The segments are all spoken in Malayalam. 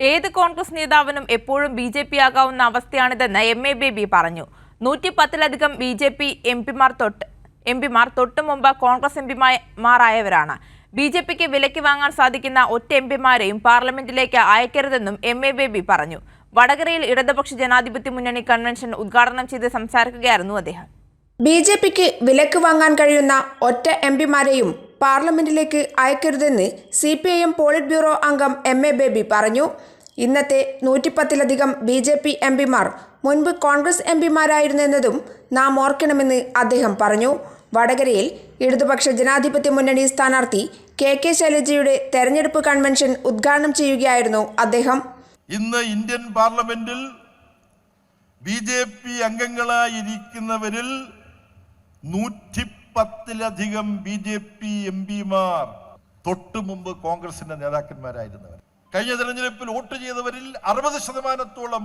ഏത് കോൺഗ്രസ് നേതാവിനും എപ്പോഴും ബി ജെ പി ആകാവുന്ന അവസ്ഥയാണിതെന്ന് എം എ ബേബി പറഞ്ഞു. നൂറ്റി പത്തിലധികം ബി ജെ പി എം പിമാർ തൊട്ട് എം പിമാർ തൊട്ടു മുമ്പ് കോൺഗ്രസ് എം പിമാരായവരാണ് ബി ജെ പിക്ക് വിലയ്ക്ക് വാങ്ങാൻ സാധിക്കുന്ന ഒറ്റ എം പിമാരെയും പാർലമെന്റിലേക്ക് അയക്കരുതെന്നും എം എ ബേബി പറഞ്ഞു. വടകരയിൽ ഇടതുപക്ഷ ജനാധിപത്യ മുന്നണി കൺവെൻഷൻ ഉദ്ഘാടനം ചെയ്ത് സംസാരിക്കുകയായിരുന്നു അദ്ദേഹം. ബി ജെ പിക്ക് വിലക്ക് വാങ്ങാൻ കഴിയുന്ന ഒറ്റ എം പിമാരെയും പാർലമെന്റിലേക്ക് അയക്കരുതെന്ന് C P I M polit bureau അംഗം എം എ ബേബി പറഞ്ഞു. ഇന്നത്തെ നൂറ്റിപ്പത്തിലധികം ബി ജെ പി എം പിമാർ മുൻപ് കോൺഗ്രസ് എം പിമാരായിരുന്നെന്നതും നാം ഓർക്കണമെന്ന് അദ്ദേഹം പറഞ്ഞു. വടകരയിൽ ഇടതുപക്ഷ ജനാധിപത്യ മുന്നണി സ്ഥാനാർത്ഥി കെ കെ ശൈലജയുടെ തെരഞ്ഞെടുപ്പ് കൺവെൻഷൻ ഉദ്ഘാടനം ചെയ്യുകയായിരുന്നു അദ്ദേഹം. ഇന്ന് ഇന്ത്യൻ പാർലമെന്റിൽ ബി ജെ പി അംഗങ്ങളായിരിക്കുന്നവരിൽ നൂറ്റിപ്പത്തിലധികം ബി ജെ പി എം പിമാർ തൊട്ടു മുമ്പ് കോൺഗ്രസിന്റെ നേതാക്കന്മാരായിരുന്നവർ. കഴിഞ്ഞ തെരഞ്ഞെടുപ്പിൽ വോട്ട് ചെയ്തവരിൽ അറുപത് ശതമാനത്തോളം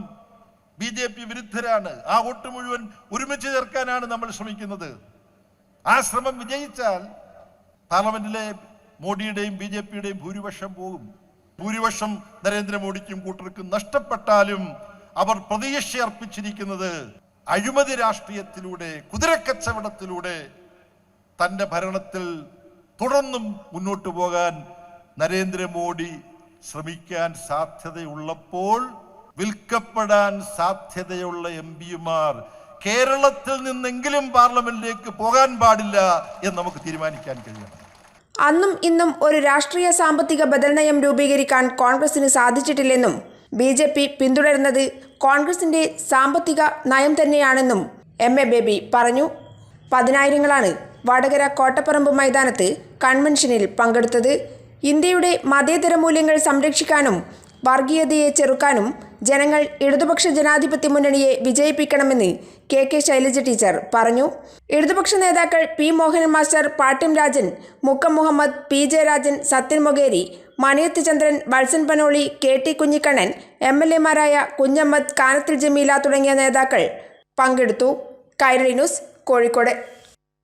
ബി ജെ പി വിരുദ്ധരാണ്. ആ വോട്ട് മുഴുവൻ ഒരുമിച്ച് ചേർക്കാനാണ് നമ്മൾ ശ്രമിക്കുന്നത്. ആ ശ്രമം വിജയിച്ചാൽ പാർലമെന്റിലെ മോഡിയുടെയും ബി ജെ പിയുടെയും ഭൂരിപക്ഷം പോകും. ഭൂരിപക്ഷം നരേന്ദ്രമോദിക്കും കൂട്ടർക്കും നഷ്ടപ്പെട്ടാലും അവർ പ്രതീക്ഷ അർപ്പിച്ചിരിക്കുന്നത് അഴിമതി രാഷ്ട്രീയത്തിലൂടെ കുതിരക്കച്ചവടത്തിലൂടെ തന്റെ ഭരണത്തിൽ തുടർന്നും മുന്നോട്ട് പോകാൻ നരേന്ദ്രമോദി ശ്രമിക്കാൻ സാധ്യതയുള്ളപ്പോൾ വിൽക്കപ്പെടാൻ സാധ്യതയുള്ള എം പിമാർ കേരളത്തിൽ നിന്നെങ്കിലും പാർലമെന്റിലേക്ക് പോകാൻ പാടില്ല എന്ന് നമുക്ക് തീരുമാനിക്കാൻ കഴിയണം. അന്നും ഇന്നും ഒരു രാഷ്ട്രീയ സാമ്പത്തിക ബദൽ നയം രൂപീകരിക്കാൻ കോൺഗ്രസിന് സാധിച്ചിട്ടില്ലെന്നും ബി ജെ പി പിന്തുടരുന്നത് കോൺഗ്രസിന്റെ സാമ്പത്തിക നയം തന്നെയാണെന്നും എം എ ബേബി പറഞ്ഞു. പതിനായിരങ്ങളാണ് വടകര കോട്ടപ്പറമ്പ് മൈതാനത്ത് കൺവെൻഷനിൽ പങ്കെടുത്തത്. ഇന്ത്യയുടെ മതേതര മൂല്യങ്ങൾ സംരക്ഷിക്കാനും വർഗീയതയെ ചെറുക്കാനും ജനങ്ങൾ ഇടതുപക്ഷ ജനാധിപത്യ മുന്നണിയെ വിജയിപ്പിക്കണമെന്ന് കെ കെ ശൈലജ ടീച്ചർ പറഞ്ഞു. ഇടതുപക്ഷ നേതാക്കൾ P Mohan master Pattiam Rajan Mukkam Muhammad P J Rajan Sathyan Mokeri Maniyath Chandran Valsan Panoli K T Kunhikannan M L എമാരായ Kunhammad Kanathil Jameela തുടങ്ങിയ നേതാക്കൾ പങ്കെടുത്തു. കൈരളി ന്യൂസ് കോഴിക്കോട്.